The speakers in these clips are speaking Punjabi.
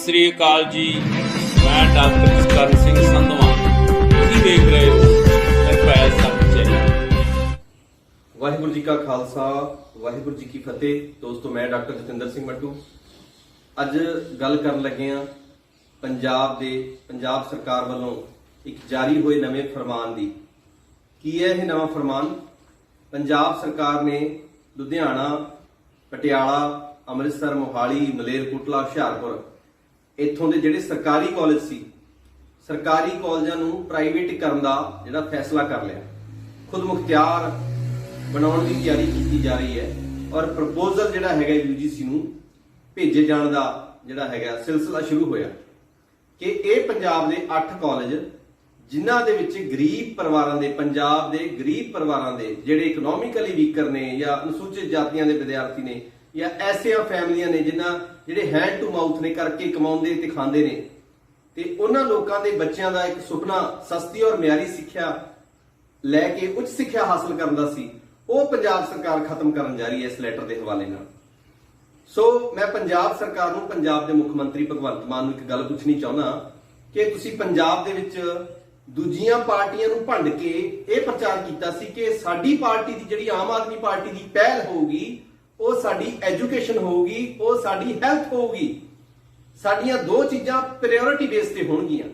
ਸਤਿ ਸ੍ਰੀ ਅਕਾਲ ਜੀ। ਮੈਂ ਡਾਕਟਰ ਕਰਨ ਸਿੰਘ ਸੰਧਵਾ। ਤੁਸੀਂ ਦੇਖ ਰਹੇ ਹੋ ਨਿਰਭੈ ਸੱਚੇ ਵਾਹਿਗੁਰੂ ਜੀ ਕਾ ਖਾਲਸਾ, ਵਾਹਿਗੁਰੂ ਜੀ ਕੀ ਫਤਿਹ। ਦੋਸਤੋ, ਮੈਂ ਡਾਕਟਰ ਜਤਿੰਦਰ ਸਿੰਘ ਮੱਟੂ। ਅੱਜ ਗੱਲ ਕਰਨ ਲੱਗੇ ਹਾਂ ਪੰਜਾਬ ਦੇ, ਪੰਜਾਬ ਸਰਕਾਰ ਵੱਲੋਂ ਇੱਕ ਜਾਰੀ ਹੋਏ ਨਵੇਂ ਫਰਮਾਨ ਦੀ। ਕੀ ਹੈ ਇਹ ਨਵਾਂ ਫਰਮਾਨ? ਪੰਜਾਬ ਸਰਕਾਰ ਨੇ ਲੁਧਿਆਣਾ, ਪਟਿਆਲਾ, ਅੰਮ੍ਰਿਤਸਰ, ਮੋਹਾਲੀ, ਮਲੇਰਕੋਟਲਾ, ਹੁਸ਼ਿਆਰਪੁਰ ਇੱਥੋਂ ਦੇ ਜਿਹੜੇ ਸਰਕਾਰੀ ਕਾਲਜ ਸੀ, ਸਰਕਾਰੀ ਕਾਲਜਾਂ ਨੂੰ ਪ੍ਰਾਈਵੇਟ ਕਰਨ ਦਾ ਜਿਹੜਾ ਫੈਸਲਾ ਕਰ ਲਿਆ। ਖੁਦ ਮੁਖਤਿਆਰ ਬਣਾਉਣ ਦੀ ਤਿਆਰੀ ਕੀਤੀ ਜਾ ਰਹੀ ਹੈ ਔਰ ਪ੍ਰਪੋਜ਼ਲ ਜਿਹੜਾ ਹੈਗਾ UGC ਨੂੰ ਭੇਜੇ ਜਾਣ ਦਾ ਜਿਹੜਾ ਹੈਗਾ ਸਿਲਸਿਲਾ ਸ਼ੁਰੂ ਹੋਇਆ ਕਿ ਇਹ ਪੰਜਾਬ ਦੇ 8 ਕਾਲਜ ਜਿਨ੍ਹਾਂ ਦੇ ਵਿੱਚ ਗਰੀਬ ਪਰਿਵਾਰਾਂ ਦੇ, ਪੰਜਾਬ ਦੇ ਗਰੀਬ ਪਰਿਵਾਰਾਂ ਦੇ ਜਿਹੜੇ ਇਕਨੋਮਿਕਲੀ ਵੀਕਰ ਨੇ ਜਾਂ ਅਨੁਸੂਚਿਤ ਜਾਤੀਆਂ ਦੇ ਵਿਦਿਆਰਥੀ ਨੇ ਜਾਂ ਐਸੀਆਂ ਫੈਮਲੀਆਂ ਨੇ ਜਿਨ੍ਹਾਂ ਜਿਹੜੇ ਹੈਂਡ ਟੂ ਮਾਊਥ ਨੇ ਕਰਕੇ ਕਮਾਉਂਦੇ ਤੇ ਖਾਂਦੇ ਨੇ, ਤੇ ਉਹਨਾਂ ਲੋਕਾਂ ਦੇ ਬੱਚਿਆਂ ਦਾ ਇੱਕ ਸੁਪਨਾ ਸਸਤੀ ਔਰ ਮਿਆਰੀ ਸਿੱਖਿਆ ਲੈ ਕੇ ਉੱਚ ਸਿੱਖਿਆ ਹਾਸਲ ਕਰਨ ਦਾ ਸੀ, ਉਹ ਪੰਜਾਬ ਸਰਕਾਰ ਖਤਮ ਕਰਨ ਜਾ ਰਹੀ ਹੈ ਇਸ ਲੈਟਰ ਦੇ ਹਵਾਲੇ ਨਾਲ। ਸੋ ਮੈਂ ਪੰਜਾਬ ਸਰਕਾਰ ਨੂੰ, ਪੰਜਾਬ ਦੇ ਮੁੱਖ ਮੰਤਰੀ ਭਗਵੰਤ ਮਾਨ ਨੂੰ ਇੱਕ ਗੱਲ ਪੁੱਛਣੀ ਚਾਹੁੰਦਾ ਕਿ ਤੁਸੀਂ ਪੰਜਾਬ ਦੇ ਵਿੱਚ ਦੂਜੀਆਂ ਪਾਰਟੀਆਂ ਨੂੰ ਭੰਡ ਕੇ ਇਹ ਪ੍ਰਚਾਰ ਕੀਤਾ ਸੀ ਕਿ ਸਾਡੀ ਪਾਰਟੀ ਦੀ ਜਿਹੜੀ ਆਮ ਆਦਮੀ ਪਾਰਟੀ ਦੀ ਪਹਿਲ ਹੋਊਗੀ ਉਹ ਸਾਡੀ ਐਜੂਕੇਸ਼ਨ ਹੋਊਗੀ, ਉਹ ਸਾਡੀ ਹੈਲਥ ਹੋਊਗੀ। ਸਾਡੀਆਂ ਦੋ ਚੀਜ਼ਾਂ ਪ੍ਰਾਇੋਰਟੀ ਬੇਸ ਤੇ ਹੋਣਗੀਆਂ।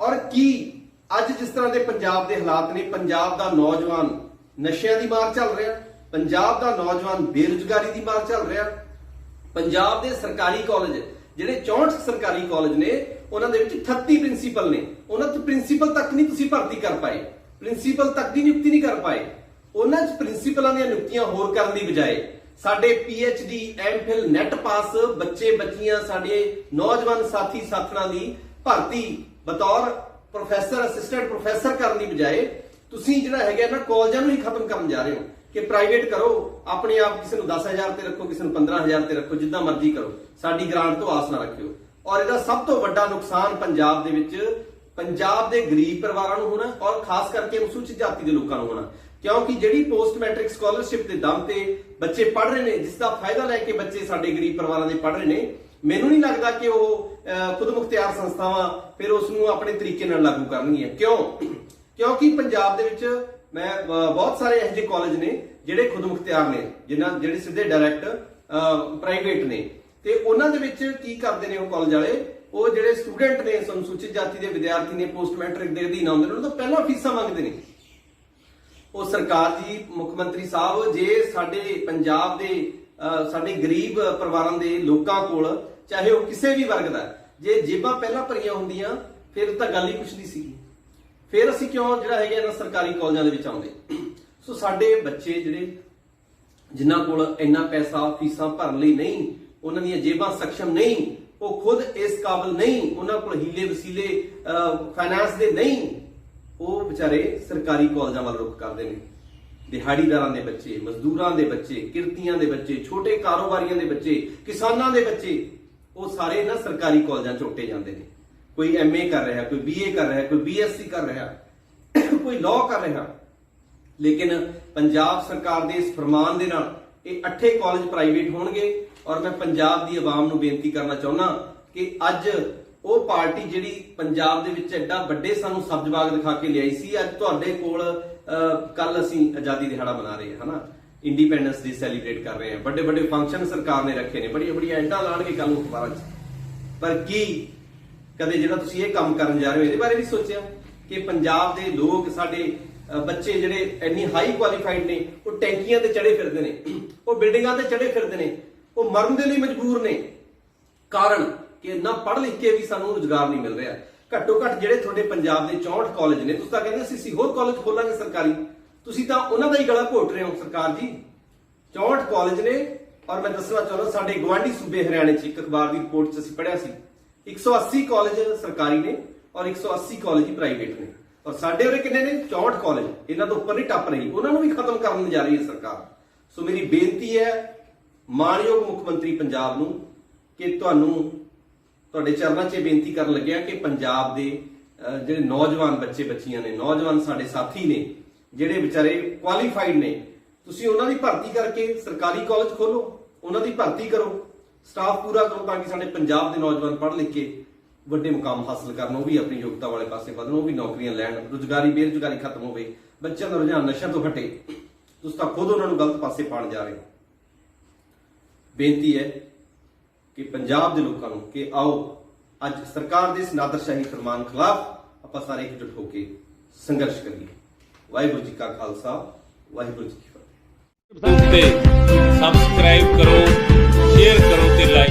ਔਰ ਕੀ ਅੱਜ ਜਿਸ ਤਰ੍ਹਾਂ ਦੇ ਪੰਜਾਬ ਦੇ ਹਾਲਾਤ ਨੇ, ਪੰਜਾਬ ਦਾ ਨੌਜਵਾਨ ਨਸ਼ਿਆਂ ਦੀ ਮਾਰ ਚੱਲ ਰਿਹਾ, ਪੰਜਾਬ ਦਾ ਨੌਜਵਾਨ ਬੇਰੁਜ਼ਗਾਰੀ ਦੀ ਮਾਰ ਚੱਲ ਰਿਹਾ, ਪੰਜਾਬ ਦੇ ਸਰਕਾਰੀ ਕਾਲਜ ਜਿਹੜੇ 64 ਸਰਕਾਰੀ ਕਾਲਜ ਨੇ, ਉਹਨਾਂ ਦੇ ਵਿੱਚ 38 ਪ੍ਰਿੰਸੀਪਲ ਨੇ। ਉਹਨਾਂ ਚ ਪ੍ਰਿੰਸੀਪਲ ਤੱਕ ਨਹੀਂ ਤੁਸੀਂ ਭਰਤੀ ਕਰ ਪਾਏ। ਪ੍ਰਿੰਸੀਪਲ ਤੱਕ ਦੀ ਨਿਯੁਕਤੀ ਨਹੀਂ ਕਰ ਪਾਏ। ਉਹਨਾਂ ਚ ਪ੍ਰਿੰਸੀਪਲਾਂ ਦੀਆਂ ਨਿਯੁਕਤੀਆਂ ਹੋਰ ਕਰਨ ਦੀ ਬਜਾਏ ਸਾਡੇ ਡੀ ਐਮਫਿਲ ਨੈਟ ਪਾਸ ਬੱਚੇ ਬੱਚੀਆਂ ਸਾਡੇ ਨੌਜਵਾਨ ਸਾਥੀ ਸਾਥਣਾਂ ਦੀ ਭਰਤੀ ਬਤੌਰ ਪ੍ਰੋਫੈਸਰ ਅਸਿਸਟੈਂਟ ਪ੍ਰੋਫੈਸਰ ਕਰਨ ਦੀ ਬਜਾਏ ਤੁਸੀਂ ਜਿਹੜਾ ਹੈਗਾ ਨਾ ਕਾਲਜਾਂ ਨੂੰ ਹੀ ਖਤਮ ਕਰਨ ਜਾ ਰਹੇ ਹੋ ਕਿ ਪ੍ਰਾਈਵੇਟ ਕਰੋ, ਆਪਣੇ ਆਪ ਕਿਸੇ ਨੂੰ 10000 ਤੇ ਰੱਖੋ, ਕਿਸੇ ਨੂੰ 15000 ਤੇ ਰੱਖੋ, ਜਿੱਦਾਂ ਮਰਜ਼ੀ ਕਰੋ, ਸਾਡੀ ਗ੍ਰਾਂਟ ਤੋਂ ਆਸ ਨਾ ਰੱਖਿਓ। ਔਰ ਇਹਦਾ ਸਭ ਤੋਂ ਵੱਡਾ ਨੁਕਸਾਨ ਪੰਜਾਬ ਦੇ ਵਿੱਚ ਪੰਜਾਬ ਦੇ ਗਰੀਬ ਪਰਿਵਾਰਾਂ ਨੂੰ ਹੋਣਾ ਔਰ ਖਾਸ ਕਰਕੇ ਅਨੁਸੂਚਿਤ ਜਾਤੀ ਦੇ ਲੋਕਾਂ ਨੂੰ ਹੋਣਾ। ਕਿਉਂਕਿ ਜਿਹੜੀ ਪੋਸਟ ਮੈਟ੍ਰਿਕ ਸਕਾਲਰਸ਼ਿਪ ਦੇ ਦਮ ਤੇ ਬੱਚੇ ਪੜ੍ਹ ਰਹੇ ਨੇ ਜਿਸ ਦਾ ਫਾਇਦਾ ਲੈ ਕੇ ਬੱਚੇ ਸਾਡੇ ਗਰੀਬ ਪਰਿਵਾਰਾਂ ਦੇ ਪੜ੍ਹ ਰਹੇ ਨੇ, ਮੈਨੂੰ ਨਹੀਂ ਲੱਗਦਾ ਕਿ ਉਹ ਖੁਦ ਮੁਖਤਿਆਰ ਸੰਸਥਾਵਾਂ ਫਿਰ ਉਸ ਨੂੰ ਆਪਣੇ ਤਰੀਕੇ ਨਾਲ ਲਾਗੂ ਕਰਨਗੀਆਂ। ਕਿਉਂ? ਕਿਉਂਕਿ ਪੰਜਾਬ ਦੇ ਵਿੱਚ ਮੈਂ ਬਹੁਤ ਸਾਰੇ ਇਹੋ ਜਿਹੇ ਕਾਲਜ ਨੇ ਜਿਹੜੇ ਖੁਦ ਮੁਖਤਿਆਰ ਨੇ, ਜਿਨ੍ਹਾਂ, ਜਿਹੜੇ ਸਿੱਧੇ ਡਾਇਰੈਕਟ ਪ੍ਰਾਈਵੇਟ ਨੇ। ਤੇ ਉਹਨਾਂ ਦੇ ਵਿੱਚ ਕੀ ਕਰਦੇ ਨੇ ਉਹ ਕਾਲਜ ਵਾਲੇ? ਉਹ ਜਿਹੜੇ ਸਟੂਡੈਂਟ ਨੇ ਅਨੁਸੂਚਿਤ ਜਾਤੀ ਦੇ ਵਿਦਿਆਰਥੀ ਨੇ ਪੋਸਟ ਮੈਟ੍ਰਿਕ ਦੇ ਅਧੀਨ ਆਉਂਦੇ ਨੇ, ਉਹਨਾਂ ਤੋਂ ਪਹਿਲਾਂ ਫੀਸਾਂ ਮੰਗਦੇ ਨੇ। ਉਹ ਸਰਕਾਰ ਜੀ ਮੁੱਖ ਮੰਤਰੀ ਸਾਹਿਬ ਜੇ ਸਾਡੇ ਪੰਜਾਬ ਦੇ ਅਹ, ਸਾਡੇ ਗਰੀਬ ਪਰਿਵਾਰਾਂ ਦੇ ਲੋਕਾਂ ਕੋਲ ਚਾਹੇ ਉਹ ਕਿਸੇ ਵੀ ਵਰਗ ਦਾ ਜੇ ਜੇਬਾਂ ਪਹਿਲਾਂ ਭਰੀਆਂ ਹੁੰਦੀਆਂ ਫਿਰ ਤਾਂ ਗੱਲ ਹੀ ਕੁਛ ਨਹੀਂ ਸੀਗੀ। ਫਿਰ ਅਸੀਂ ਕਿਉਂ ਜਿਹੜਾ ਹੈਗਾ ਇਹਨਾਂ ਸਰਕਾਰੀ ਕਾਲਜਾਂ ਦੇ ਵਿੱਚ ਆਉਂਦੇ? ਸੋ ਸਾਡੇ ਬੱਚੇ ਜਿਹੜੇ ਜਿਨ੍ਹਾਂ ਕੋਲ ਇੰਨਾ ਪੈਸਾ ਫੀਸਾਂ ਭਰਨ ਲਈ ਨਹੀਂ ਉਹਨਾਂ ਦੀਆਂ ਜੇਬਾਂ ਸક્ષਮ ਨਹੀਂ ਉਹ ਖੁਦ ਇਸ ਕਾਬਲ ਨਹੀਂ ਉਹਨਾਂ ਕੋਲ ਹੀਲੇ ਵਸੀਲੇ ਫਾਈਨਾਂਸ ਦੇ ਨਹੀਂ ਉਹ ਵਿਚਾਰੇ ਸਰਕਾਰੀ ਕਾਲਜਾਂ ਵੱਲ ਰੁਖ ਕਰਦੇ ਨੇ। ਦਿਹਾੜੀਦਾਰਾਂ ਦੇ ਬੱਚੇ, ਮਜ਼ਦੂਰਾਂ ਦੇ ਬੱਚੇ, ਕਿਰਤੀਆਂ ਦੇ ਬੱਚੇ, ਛੋਟੇ ਕਾਰੋਬਾਰੀਆਂ ਦੇ ਬੱਚੇ, ਕਿਸਾਨਾਂ ਦੇ ਬੱਚੇ, ਉਹ ਸਾਰੇ ਨਾ ਸਰਕਾਰੀ ਕਾਲਜਾਂ ਚ ਉੱਟੇ ਜਾਂਦੇ ਨੇ। ਕੋਈ ਐਮਏ ਕਰ ਰਿਹਾ, ਕੋਈ ਬੀਏ ਕਰ ਰਿਹਾ, ਕੋਈ ਬੀਐਸਸੀ ਕਰ ਰਿਹਾ, ਕੋਈ ਲਾਅ ਕਰ ਰਿਹਾ। ਲੇਕਿਨ ਪੰਜਾਬ ਸਰਕਾਰ ਦੇ ਇਸ ਫਰਮਾਨ ਦੇ ਨਾਲ ਇਹ ਅੱਠੇ ਕਾਲਜ ਪ੍ਰਾਈਵੇਟ ਹੋਣਗੇ ਔਰ ਮੈਂ ਪੰਜਾਬ ਦੀ ਆਵਾਮ ਨੂੰ ਬੇਨਤੀ ਕਰਨਾ ਚਾਹੁੰਦਾ ਕਿ ਅੱਜ ਉਹ ਪਾਰਟੀ ਜਿਹੜੀ ਪੰਜਾਬ ਦੇ ਵਿੱਚ ਐਡਾ ਵੱਡੇ ਸਾਨੂੰ ਸਬਜਵਾਗ ਦਿਖਾ ਕੇ ਲਿਆਈ ਸੀ, ਅੱਜ ਤੁਹਾਡੇ ਕੋਲ ਕੱਲ ਅਸੀਂ ਆਜ਼ਾਦੀ ਦਿਹਾੜਾ ਮਨਾ ਰਹੇ ਹਾਂ, ਹਨਾ? ਇੰਡੀਪੈਂਡੈਂਸ ਡੇ ਸੈਲੀਬ੍ਰੇਟ ਕਰ ਰਹੇ ਹਾਂ। ਵੱਡੇ ਵੱਡੇ ਫੰਕਸ਼ਨ ਸਰਕਾਰ ਨੇ ਰੱਖੇ ਨੇ, ਬੜੀਆਂ ਬੜੀਆਂ ਐਂਟਾਂ ਲਾਣਗੇ ਕੱਲ ਨੂੰ ਅਖਬਾਰਾਂ 'ਚ। ਪਰ ਕੀ ਕਦੇ ਜਿਹੜਾ ਤੁਸੀਂ ਇਹ ਕੰਮ ਕਰਨ ਜਾ ਰਹੇ ਹੋ, ਇਹਦੇ ਬਾਰੇ ਵੀ ਸੋਚਿਆ ਕਿ ਪੰਜਾਬ ਦੇ ਲੋਕ ਸਾਡੇ ਬੱਚੇ ਜਿਹੜੇ ਇੰਨੀ ਹਾਈ ਕੁਆਲੀਫਾਈਡ ਨੇ, ਉਹ ਟੈਂਕੀਆਂ ਤੇ ਚੜੇ ਫਿਰਦੇ ਨੇ, ਉਹ ਬਿਲਡਿੰਗਾਂ ਤੇ ਚੜੇ ਫਿਰਦੇ ਨੇ, ਉਹ ਮਰਨ ਦੇ ਲਈ ਮਜਬੂਰ ਨੇ। ਕਾਰਨ ਕਿ ਨਾ ਪੜ੍ਹ ਲਿਖ ਕੇ ਵੀ ਸਾਨੂੰ ਰੁਜ਼ਗਾਰ ਨਹੀਂ ਮਿਲ ਰਿਹਾ। ਘੱਟੋ ਘੱਟ ਜਿਹੜੇ ਤੁਹਾਡੇ ਪੰਜਾਬ ਦੇ 64 ਕਾਲਜ ਨੇ, ਤੁਸੀਂ ਤਾਂ ਕਹਿੰਦੇ ਸੀ ਅਸੀਂ ਹੋਰ ਕਾਲਜ ਖੋਲਾਂਗੇ ਸਰਕਾਰੀ। ਤੁਸੀਂ ਤਾਂ ਉਹਨਾਂ ਦਾ ਹੀ ਗਲਾ ਘੋਟ ਰਹੇ ਹੋ ਸਰਕਾਰ ਜੀ। 64 ਕਾਲਜ ਨੇ, ਔਰ ਮੈਂ ਦੱਸਣਾ ਚਾਹੁੰਦਾ ਸਾਡੇ ਗਵਾਂਢੀ ਸੂਬੇ ਹਰਿਆਣੇ 'ਚ ਇੱਕ ਅਖਬਾਰ ਦੀ ਰਿਪੋਰਟ 'ਚ ਅਸੀਂ ਪੜ੍ਹਿਆ ਸੀ। 180 ਕਾਲਜ ਸਰਕਾਰੀ ਨੇ ਔਰ 180 ਕਾਲਜ ਹੀ ਪ੍ਰਾਈਵੇਟ ਨੇ। ਔਰ ਸਾਡੇ ਉਰੇ ਕਿੰਨੇ ਨੇ? 64 ਕਾਲਜ ਇਹਨਾਂ ਤੋਂ ਉੱਪਰ ਨਹੀਂ ਟੱਪ ਰਹੀ। ਉਹਨਾਂ ਨੂੰ ਵੀ ਖਤਮ ਕਰਨ ਜਾ ਰਹੀ ਹੈ ਸਰਕਾਰ। ਸੋ ਮੇਰੀ ਬੇਨਤੀ ਹੈ ਮਾਨਯੋਗ ਮੁੱਖ ਮੰਤਰੀ ਪੰਜਾਬ ਨੂੰ, ਕਿ ਤੁਹਾਨੂੰ ਤੁਹਾਡੇ ਚਰਨਾਂ 'ਚ ਇਹ ਬੇਨਤੀ ਕਰਨ ਲੱਗਿਆ ਕਿ ਪੰਜਾਬ ਦੇ ਜਿਹੜੇ ਨੌਜਵਾਨ ਬੱਚੇ ਬੱਚੀਆਂ ਨੇ, ਨੌਜਵਾਨ ਸਾਡੇ ਸਾਥੀ ਨੇ, ਜਿਹੜੇ ਵਿਚਾਰੇ ਕੁਆਲੀਫਾਈਡ ਨੇ, ਤੁਸੀਂ ਉਹਨਾਂ ਦੀ ਭਰਤੀ ਕਰਕੇ ਸਰਕਾਰੀ ਕਾਲਜ ਖੋਲੋ ਉਹਨਾਂ ਦੀ ਭਰਤੀ ਕਰੋ ਸਟਾਫ ਪੂਰਾ ਕਰੋ ਤਾਂ ਕਿ ਸਾਡੇ ਪੰਜਾਬ ਦੇ ਨੌਜਵਾਨ ਪੜ੍ਹ ਲਿਖ ਕੇ ਵੱਡੇ ਮੁਕਾਮ ਹਾਸਲ ਕਰਨ, ਉਹ ਵੀ ਆਪਣੀ ਯੋਗਤਾ ਵਾਲੇ ਪਾਸੇ ਵਧਣ, ਉਹ ਵੀ ਨੌਕਰੀਆਂ ਲੈਣ, ਰੁਜ਼ਗਾਰੀ, ਬੇਰੁਜ਼ਗਾਰੀ ਖਤਮ ਹੋਵੇ, ਬੱਚਿਆਂ ਦਾ ਰੁਝਾਨ ਨਸ਼ਿਆਂ ਤੋਂ ਹਟੇ। ਤੁਸੀਂ ਤਾਂ ਖੁਦ ਉਹਨਾਂ ਨੂੰ ਗਲਤ ਪਾਸੇ ਪਾਣ ਜਾ ਰਹੇ ਹੋ। ਬੇਨਤੀ ਹੈ ਕਿ ਪੰਜਾਬ ਦੇ ਲੋਕਾਂ ਨੂੰ ਕਿ ਆਓ, ਅੱਜ ਸਰਕਾਰ ਦੇ ਇਸ ਨਾਦਰਸ਼ਾਹੀ ਫਰਮਾਨ ਖਿਲਾਫ ਆਪਾਂ ਸਾਰੇ ਇਕਜੁੱਟ ਹੋ ਕੇ ਸੰਘਰਸ਼ ਕਰੀਏ। ਵਾਹਿਗੁਰੂ ਜੀ ਕਾ ਖਾਲਸਾ, ਵਾਹਿਗੁਰੂ ਜੀ ਕੀ ਫਤਿਹ। ਸਬਸਕ੍ਰਾਈਬ ਕਰੋ ਸ਼ੇਅਰ ਕਰੋ ਤੇ ਲਾਈਕ